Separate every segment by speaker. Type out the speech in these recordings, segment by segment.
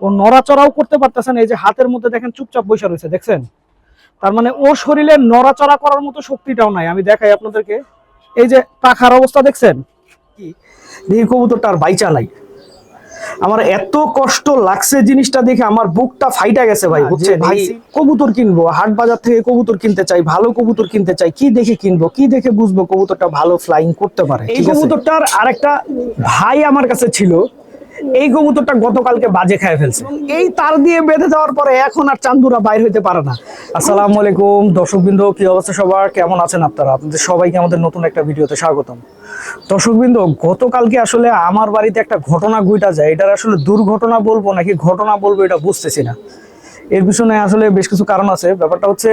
Speaker 1: ও নড়াচড়াও করতে পারতেছে না। এই যে হাতের মধ্যে দেখেন চুপচাপ বসে রয়েছে দেখছেন? তার মানে ও শরীরে নড়াচড়া করার মতো শক্তিটাও নাই। আমি দেখাই আপনাদেরকে। এই যে পাখার অবস্থা দেখছেন? এই কবুতরটা বাইচা নাই। আমার এত কষ্ট লাগছে জিনিসটা দেখে আমার বুকটা ফাইটা গেছে ভাই বুঝছেন? ভাই কবুতর কিনবো হাট বাজার থেকে কবুতর কিনতে চাই ভালো কবুতর কিনতে চাই কি দেখে কিনবো কি দেখে বুঝব কবুতরটা ভালো ফ্লাইং করতে পারে এই কবুতরটার আরেকটা ভাই আমার কাছে ছিল এই কবুতরটা গতকালকে বাজে খেয়ে ফেলছে। এই তার দিয়ে বেঁধে দেওয়ার পরে এখন আর চান্দুরা বাইর হইতে পারে না। আসসালামু আলাইকুম দর্শকবৃন্দ কি অবস্থা সবার? কেমন আছেন আপনারা? আপনাদের সবাইকে আমাদের নতুন একটা ভিডিওতে স্বাগতম। দর্শকবৃন্দ গতকালকে আসলে আমার বাড়িতে একটা ঘটনা ঘটা যায়। এটার আসলে দুর্ঘটনা বলব নাকি ঘটনা বলব এটা বুঝতেছি না। এর পিছনে আসলে বেশ কিছু কারণ আছে। ব্যাপারটা হচ্ছে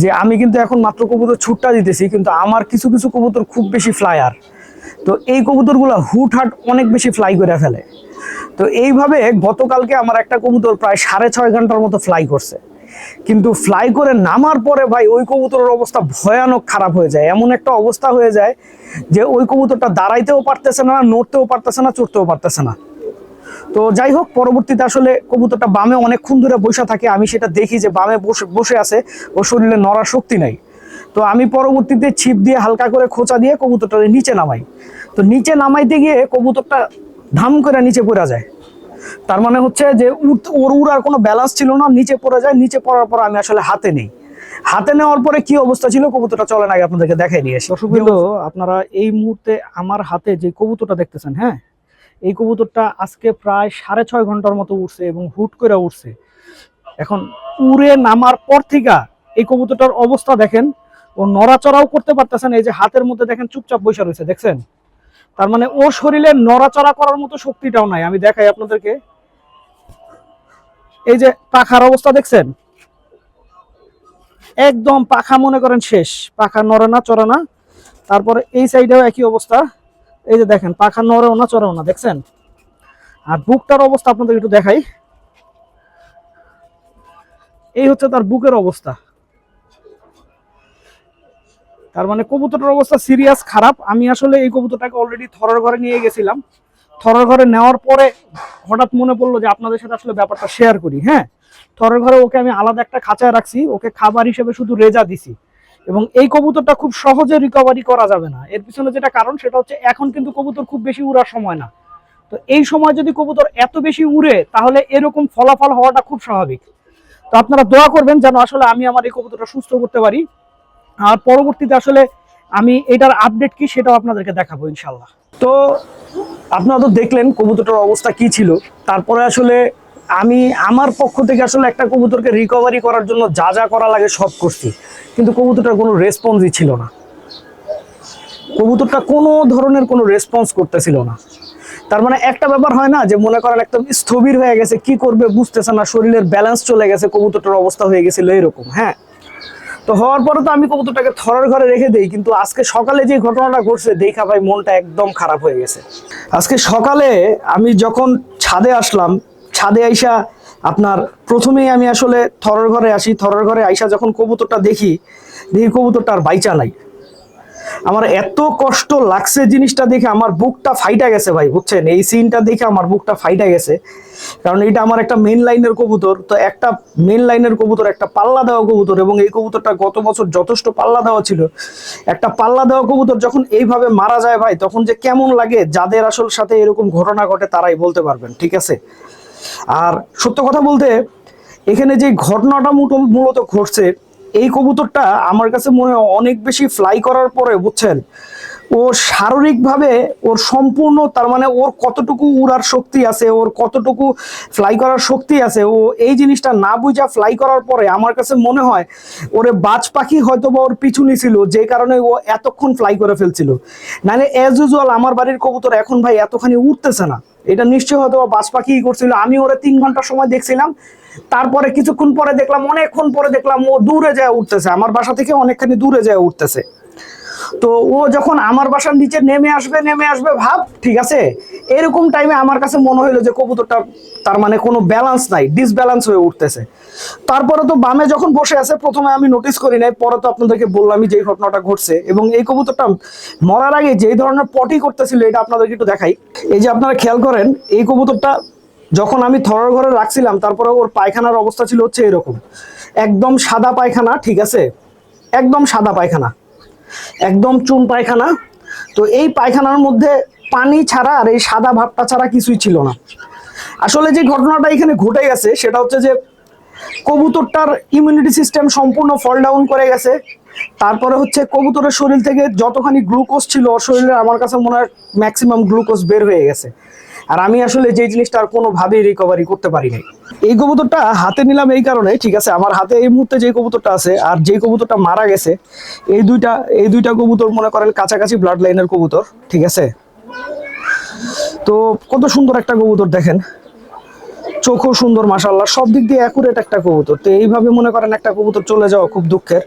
Speaker 1: যে আমি কিন্তু এখন মাত্র কবুতর ছুটটা দিতেছি কিন্তু আমার কিছু কিছু কবুতর খুব বেশি ফ্লায়ার। তো এই কবুতরগুলো হুটহাট অনেক বেশি ফ্লাই করে ফেলে। তো এইভাবে গতকালকে আমার একটা কবুতর প্রায় সাড়ে ছয় ঘণ্টার মতো ফ্লাই করছে। কিন্তু ফ্লাই করে নামার পরে ভাই ওই কবুতরের অবস্থা ভয়ানক খারাপ হয়ে যায়। এমন একটা অবস্থা হয়ে যায় যে ওই কবুতরটা দাঁড়াইতেও পারতেছে না, নড়তেও পারতেছে না, চড়তেও পারতেছে না। তো যাই হোক, পরবর্তীতে আসলে কবুতরটা বামে অনেকক্ষণ ধরে বসে থাকে। আমি সেটা দেখি যে বামে বসে বসে আছে। ও শরীরে নড়ার শক্তি নাই। তো আমি পরবর্তীতে ছিপ দিয়ে হালকা করে খোঁচা দিয়ে কবুতরটা নিচে নামাই। তো নিচে নামাইতে গিয়ে কবুতরটা ধাম করে নিচে পড়ে যায়। তার মানে হচ্ছে যে ওর উড়ার কোনো ব্যালেন্স ছিল না, নিচে পড়ে যায়, নিচে পড়ার পর আমি আসলে হাতে নেই। হাতে নেওয়ার পরে কি অবস্থা ছিল? কবুতরটা চলেন আগে আপনাদেরকে দেখাই নিয়ে আসি। আপনারা এই মুহূর্তে আমার হাতে যে কবুতরটা দেখতেছেন হ্যাঁ এই কবুতরটা আজকে প্রায় সাড়ে ছয় ঘণ্টার মতো উঠছে এবং হুট করে উঠছে এখন উড়ে নামার পর থেকে এই কবুতরটার অবস্থা দেখেন ও নড়াচড়াও করতে পারতেছেন এই যে হাতের মধ্যে দেখেন চুপচাপ বসে রয়েছে, দেখছেন? তার মানে ও শরীরে নড়াচড়া করার মতো শক্তিটাও নাই। আমি দেখাই আপনাদেরকে। এই যে পাখার অবস্থা দেখছেন? একদম পাখা মনে করেন শেষ। পাখা নড়ে না, চড়ে না। তারপরে এই সাইডেও একই অবস্থা। এই যে দেখেন, পাখা নড়েও না, চড়েও না, দেখছেন? আর বুকটার অবস্থা আপনাদের একটু দেখাই। এই হচ্ছে তার বুকের অবস্থা। তার মানে কবুতরটার অবস্থা সিরিয়াস খারাপ। আমি আসলে এই কবুতরটাকে অলরেডি থরার ঘরে নিয়ে গেছিলাম। থরার ঘরে নেওয়ার পরে হঠাৎ মনে পড়ল যে আপনাদের সাথে আসলে ব্যাপারটা শেয়ার করি হ্যাঁ? থরের ঘরে ওকে আমি আলাদা একটা খাঁচায় রাখছি, ওকে খাবার হিসেবে শুধু রেজা দিছি। এবং এই কবুতরটা খুব সহজে রিকভারি করা যাবে না। এর পিছনে যেটা কারণ, সেটা হচ্ছে এখন কিন্তু কবুতর খুব বেশি উড়ার সময় না। তো এই সময় যদি কবুতর এত বেশি উড়ে, তাহলে এরকম ফলাফল হওয়াটা খুব স্বাভাবিক। তো আপনারা দোয়া করবেন যেন আসলে আমি আমার এই কবুতরটা সুস্থ করতে পারি। আর পরবর্তীতে আসলে আমি এটার আপডেট কি সেটাও আপনাদেরকে দেখাবো ইনশাল্লাহ তো আপনারা তো দেখলেন কবুতরটার অবস্থা কি ছিল। তারপরে আসলে আমি আমার পক্ষ থেকে আসলে একটা কবুতরকে রিকভারি করার জন্য যা যা করা লাগে সব করছি। কিন্তু কবুতরটার কোনো রেসপন্সই ছিল না। কবুতরটা কোনো ধরনের কোনো রেসপন্স করতেছিল না। তার মানে একটা ব্যাপার হয় না যে মনে করেন একদম স্থবির হয়ে গেছে, কি করবে বুঝতেছে না, শরীরের ব্যালেন্স চলে গেছে, কবুতরটার অবস্থা হয়ে গেছিল এরকম হ্যাঁ। তো হওয়ার পরে তো আমি কবুতরটাকে থরার ঘরে রেখে দিই, কিন্তু আজকে সকালে যে ঘটনাটা ঘটছে দেখা ভাই মনটা একদম খারাপ হয়ে গেছে। আজকে সকালে আমি যখন ছাদে আসলাম, ছাদে আইসা আপনার প্রথমেই আমি আসলে থরার ঘরে আসি, থরার ঘরে আইসা যখন কবুতরটা দেখি দেখি কবুতরটা আর বাইচা নাই। আমার এত কষ্ট লাগছে জিনিসটা দেখে আমার বুকটা ফাইটা গেছে ভাই, বুঝছেন? এই সিনটা দেখে আমার বুকটা ফাইটা গেছে। কারণ এটা আমার একটা মেন লাইনের কবুতর, তো একটা মেন লাইনের কবুতর, একটা পাল্লা দেওয়া কবুতর এবং এই কবুতরটা গত বছর যথেষ্ট পাল্লা দেওয়া ছিল। একটা পাল্লা দেওয়া কবুতর যখন এইভাবে মারা যায় ভাই, তখন যে কেমন লাগে, যাদের আসল সাথে এরকম ঘটনা ঘটে তারাই বলতে পারবেন, ঠিক আছে? আর সত্য কথা বলতে, এখানে যে ঘটনাটা মূলত ঘটছে এই কবুতরটা আমার কাছে মনে অনেক বেশি ফ্লাই করার পরে, বুঝছেন? ও শারীরিকভাবে ওর সম্পূর্ণ, তার মানে ওর কতটুকু উড়ার শক্তি আছে, ওর কতটুকু ফ্লাই করার শক্তি আছে, ও এই জিনিসটা না বুঝা ফ্লাই করার পরে আমার কাছে মনে হয় ওরে বাজ পাখি হয়তো বা ওর পিছুনি ছিল যে কারণে ও এতক্ষণ ফ্লাই করে ফেলছিল। নাহলে অ্যাজ ইউজুয়াল আমার বাড়ির কবুতর এখন ভাই এতখানি উঠতেছে না। এটা নিশ্চয়ই হয়তো বাস পাখি করছিল। আমি ওরা তিন ঘণ্টা সময় দেখছিলাম। তারপরে কিছুক্ষণ পরে দেখলাম, অনেকক্ষণ পরে দেখলাম ও দূরে যায় উঠতেছে। আমার বাসা থেকে অনেকখানি দূরে যায় উঠতেছে। তো ও যখন আমার বাসার নিচে নেমে আসবে নেমে আসবে, ভাব, ঠিক আছে? এরকম টাইমে আমার কাছে মনে হইল যে কবুতরটা তার মানে কোনো ব্যালেন্স নাই ডিসব্যালেন্স হয়ে উঠতেছে। তারপরে তো বামে যখন বসে আছে, প্রথমে আমি নোটিস করি নাই, পরে তো আপনাদেরকে বললামই যে ঘটনাটা ঘটছে। এবং এই কবুতরটা মরার আগে যেই ধরনের পটি করতেছিল, এটা আপনাদেরকে একটু দেখাই। এই যে আপনারা খেয়াল করেন, এই কবুতরটা যখন আমি থরার ঘরে রাখছিলাম, তারপরে ওর পায়খানার অবস্থা ছিল হচ্ছে এরকম। একদম সাদা পায়খানা, ঠিক আছে? একদম সাদা পায়খানা। একদম চুন পায়খানা। তো এই পায়খানার মধ্যে পানি ছাড়া আর এই সাদা ভাবটা ছাড়া কিছুই ছিল না। আসলে যে ঘটনাটা এখানে ঘটে গেছে, সেটা হচ্ছে যে কবুতরটার ইমিউনিটি সিস্টেম সম্পূর্ণ ফল ডাউন করে গেছে। তারপরে হচ্ছে কবুতরের শরীর থেকে যতখানি গ্লুকোজ ছিল শরীরে আমার কাছে মনে হয় ম্যাক্সিমাম গ্লুকোজ বের হয়ে গেছে। আর আমি আসলে যে জিনিসটা আর কোনোভাবেই রিকভারি করতে পারি নাই। এই কবুতরটা হাতে নিলাম এই কারণে, ঠিক আছে? আমার হাতে এই মুহূর্তে যে কবুতরটা আছে আর যে কবুতরটা মারা গেছে, এই দুইটা এই দুইটা কবুতর মনে করেন কাছাকাছি ব্লাড লাইনের কবুতর, ঠিক আছে? তো কত সুন্দর একটা কবুতর দেখেন। চোখও সুন্দর মাসাল্লাহ সব দিক দিয়ে অ্যাকুরেট একটা কবুতর। তো এইভাবে মনে করেন একটা কবুতর চলে যাওয়া খুব দুঃখের।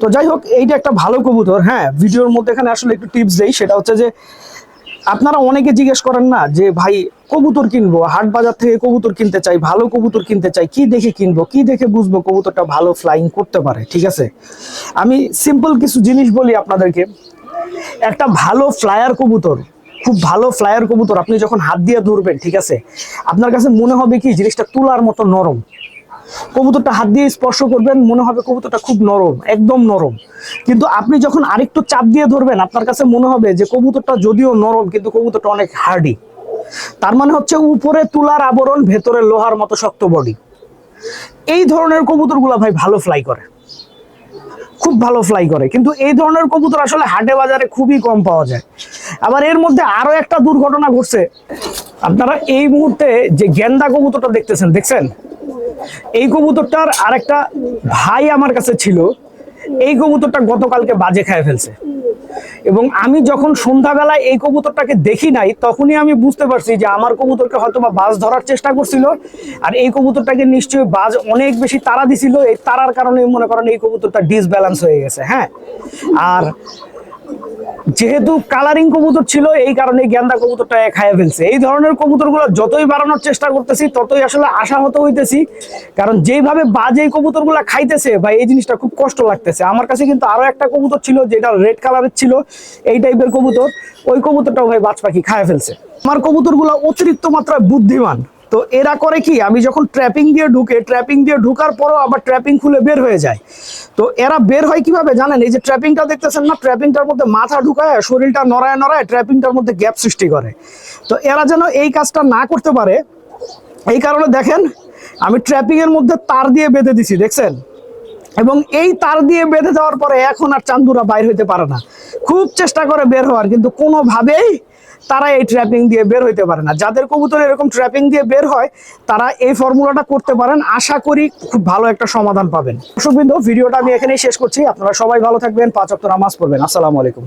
Speaker 1: তো যাই হোক, এইটা একটা ভালো কবুতর হ্যাঁ? ভিডিওর মধ্যে এখানে আসলে একটু টিপস দেই। সেটা হচ্ছে যে, আপনারা অনেকে জিজ্ঞেস করেন না যে, ভাই কবুতর কিনবো, হাট বাজার থেকে কবুতর কিনতে চাই, ভালো কবুতর কিনতে চাই, কি দেখে কিনবো, কি দেখে বুঝব কবুতরটা ভালো ফ্লাইং করতে পারে, ঠিক আছে? আমি সিম্পল কিছু জিনিস বলি আপনাদেরকে। একটা ভালো ফ্লায়ার কবুতর, খুব ভালো ফ্লায়ার কবুতর, আপনি যখন হাত দিয়ে ধরবেন, ঠিক আছে? আপনার কাছে মনে হবে কি, জিনিসটা তুলার মতো নরম। কবুতরটা হাত দিয়ে স্পর্শ করবেন, মনে হবে কবুতরটা খুব নরম, একদম নরম। কিন্তু আপনি যখন আরেকটু চাপ দিয়ে ধরবেন, আপনার কাছে মনে হবে যে কবুতরটা যদিও নরম, কিন্তু কবুতরটা অনেক হার্ডি তার মানে হচ্ছে উপরে তুলার আবরণ, ভেতরে লোহার মতো শক্ত বডি এই ধরনের কবুতরগুলো ভাই ভালো ফ্লাই করে। খুব ভালো ফ্লাই করে। কিন্তু এই ধরনের কবুতর আসলে হাটে বাজারে খুবই কম পাওয়া যায়। আবার এর মধ্যে আরও একটা দুর্ঘটনা ঘটছে। আপনারা এই মুহূর্তে যে গেন্দা কবুতরটা দেখতেছেন, দেখছেন? এই কবুতরটার আরেকটা ভাই আমার কাছে ছিল। এই কবুতরটা গতকালকে বাজে খায় ফেলছে। এবং আমি যখন সন্ধ্যাবেলায় এই কবুতরটাকে দেখি নাই, তখনই আমি বুঝতে পারছি যে আমার কবুতরকে হয়তো বা বাজ ধরার চেষ্টা করছিল। আর এই কবুতরটাকে নিশ্চয়ই বাজ অনেক বেশি তারা দিছিল। এই তারার কারণে মনে করেন এই কবুতরটা ডিসব্যালেন্স হয়ে গেছে হ্যাঁ? আর যেহেতু কালারিং কবুতর ছিল, এই কারণে গেন্দা কবুতরটা খাইয়ে ফেলছে। এই ধরনের কবুতর কবুতরগুলো যতই বাড়ানোর চেষ্টা করতেছি, ততই আসলে আশাহত হইতেছি। কারণ যেভাবে বাজে এই কবুতরগুলো খাইতেছে, ভাই, এই জিনিসটা খুব কষ্ট লাগতেছে। আমার কাছে কিন্তু আরও একটা কবুতর ছিল, যেটা রেড কালারের ছিল, এই টাইপের কবুতর। ওই কবুতরটাও, ভাই, বাজ পাখি খাইয়ে ফেলছে। আমার কবুতর কবুতরগুলো অতিরিক্ত মাত্রায় বুদ্ধিমান। তো এরা করে কি, আমি যখন ট্র্যাপিং দিয়ে ঢুকে ট্র্যাপিং দিয়ে ঢুকার পরও আবার ট্র্যাপিং খুলে বের হয়ে যায়। তো এরা বের হয় কীভাবে জানেন? এই যে ট্র্যাপিংটা দেখতেছেন না ট্র্যাপিংটার মধ্যে মাথা ঢুকায় শরীরটা নড়ায় নড়ায় ট্র্যাপিংটার মধ্যে গ্যাপ সৃষ্টি করে। তো এরা যেন এই কাজটা না করতে পারে, এই কারণে দেখেন, আমি ট্র্যাপিংয়ের মধ্যে তার দিয়ে বেঁধে দিছি, দেখছেন? এবং এই তার দিয়ে বেঁধে যাওয়ার পরে এখন আর চান্দুরা বাইর হইতে পারে না। খুব চেষ্টা করে বের হওয়ার, কিন্তু কোনোভাবেই তারা এই ট্র্যাপিং দিয়ে বের হইতে পারে না। যাদের কবুতর এরকম ট্র্যাপিং দিয়ে বের হয়, তারা এই ফর্মুলাটা করতে পারেন। আশা করি খুব ভালো একটা সমাধান পাবেন। দর্শকবৃন্দ, ভিডিওটা আমি এখানেই শেষ করছি। আপনারা সবাই ভালো থাকবেন। পাঁচ নামাজ পড়বেন। আসসালামু আলাইকুম।